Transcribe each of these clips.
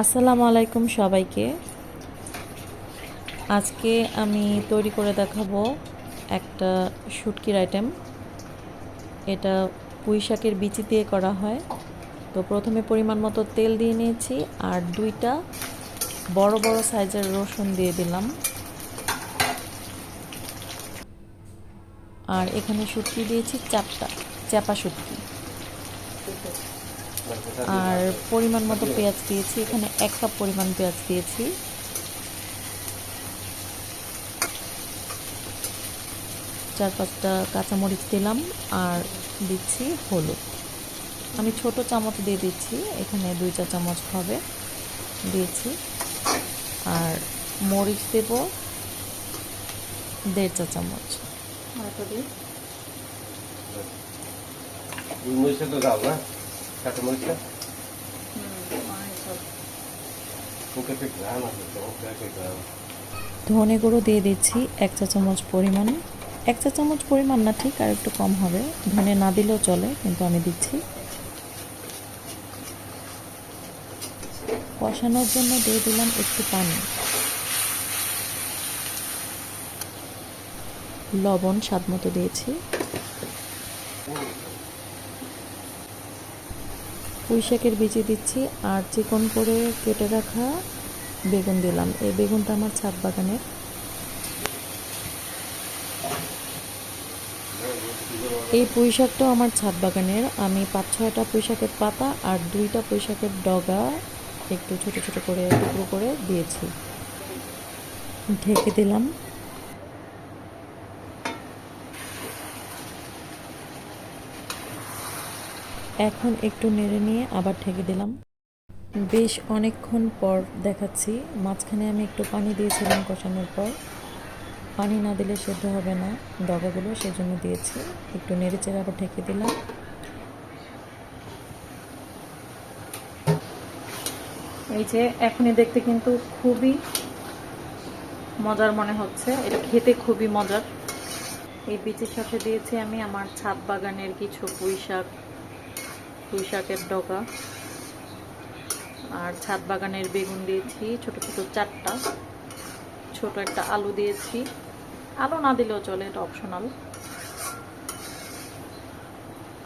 আসসালামু আলাইকুম সবাইকে। আজকে আমি তৈরি করে দেখাবো একটা শুটকির আইটেম। এটা পুঁই শাকের বিচি দিয়ে করা হয়। তো প্রথমে পরিমাণ মতো তেল দিয়ে নিয়েছি আর দুইটা বড় বড় সাইজের রসুন দিয়ে দিলাম। আর এখানে শুটকি দিয়েছি চাপটা চাপা শুটকি। আর পরিমাণ মতো পেঁয়াজ দিয়েছি। এখানে এক কাপ পরিমাণ পেঁয়াজ দিয়েছি। চার পাঁচটা কাঁচামরিচ দিলাম আর দিচ্ছি হলুদ। আমি ছোট চামচ দিয়ে দিচ্ছি এখানে দুই চা চামচ হবে। দিয়েছি। আর মরিচ দেব দেড় চা চামচ। মরিচটা তো দাও না কাঁচা মরিচটা মুখে একটা ঘ্রাণ আছে তো মুখে একটা ঘ্রাণ ধনে গুঁড়ো দিয়ে দিচ্ছি এক চা চামচ পরিমাণ। এক চা চামচ পরিমাণ না ঠিক আর একটু কম হবে। ধনে না দিলেও চলে কিন্তু আমি দিচ্ছি। কষানোর জন্য দিয়ে দিলাম একটু পানি। লবণ স্বাদ মতো দিয়েছি। পুঁই শাকের বিচি দিচ্ছি আর চিকন করে কেটে রাখা বেগুন দিলাম। এই বেগুনটা আমার ছাদ বাগানের। এই পুঁই শাকটাও আমার ছাদ বাগানের। আমি পাঁচ ছয়টা পুঁই শাকের পাতা আর দুইটা পুঁই শাকের ডগা একটু ছোট ছোট করে টুকরো করে দিয়েছি। ঢেকে দিলাম। এখন একটু নেড়ে নিয়ে আবার ঢেকে দিলাম। বেশ অনেকক্ষণ পর দেখাচ্ছি, মাঝখানে আমি একটু পানি দিয়েছিলাম কষানোর পর। পানি না দিলে সেদ্ধ হবে না ডগাগুলো, সেজন্য দিয়েছি। একটু নেড়ে চেড়ে আবার ঢেকে দিলাম। এই যে এখনই দেখতে কিন্তু খুবই মজার মনে হচ্ছে। এটা খেতে খুবই মজার। এই বীজের সাথে দিয়েছি আমি আমার ছাদ বাগানের কিছু পুঁই শাক পুঁই শাকের ডগা। আর ছাদ বাগানের বেগুন দিয়েছি, ছোট ছোট চারটা। ছোট একটা আলু দিয়েছি। আলু না দিলেও চলে, এটা অপশনাল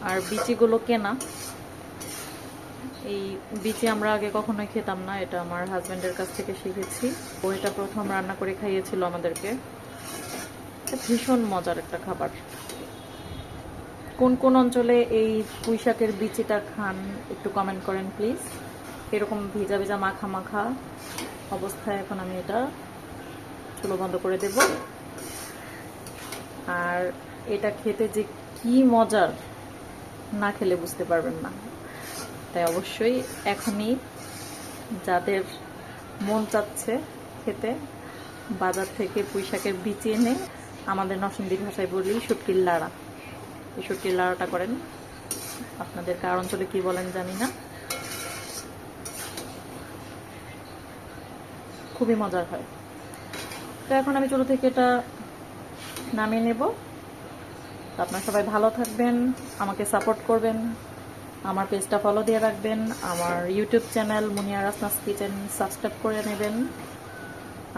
আর বিচিগুলো কেনা। এই বিচি আমরা আগে কখনোই খেতাম না, এটা আমার হাজব্যান্ডের কাছ থেকে শিখেছি। ও এটা প্রথম রান্না করে খাইয়েছিল আমাদেরকে। ভীষণ মজার একটা খাবার। কোন কোন অঞ্চলে এই পুঁই শাকের বিচিটা খান একটু কমেন্ট করেন প্লিজ এরকম ভিজা ভিজা মাখা মাখা অবস্থায় এখন আমি এটা চুলো বন্ধ করে দেব। আর এটা খেতে যে কি মজার না খেলে বুঝতে পারবেন না। তাই অবশ্যই এখনই যাদের মন চাচ্ছে খেতে, বাজার থেকে পুঁই শাকের বিচি এনে আমাদের নরসিংদী ভাষায় বলি, শুটকির লাড়া। এই শুটকির লাড়াটা করেন। আপনাদের কার অঞ্চলে কি বলেন জানি না। খুবই মজার হয়। তো এখন আমি চুলো থেকে এটা নামিয়ে নেব। তো আপনারা সবাই ভালো থাকবেন, আমাকে সাপোর্ট করবেন, আমার পেজটা ফলো দিয়ে রাখবেন, আমার YouTube channel Muniya Rasnas kitchen subscribe করে নেবেন,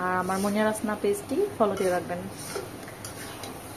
আর আমার মুনিয়া রাসনা পেজটি ফলো দিয়ে রাখবেন।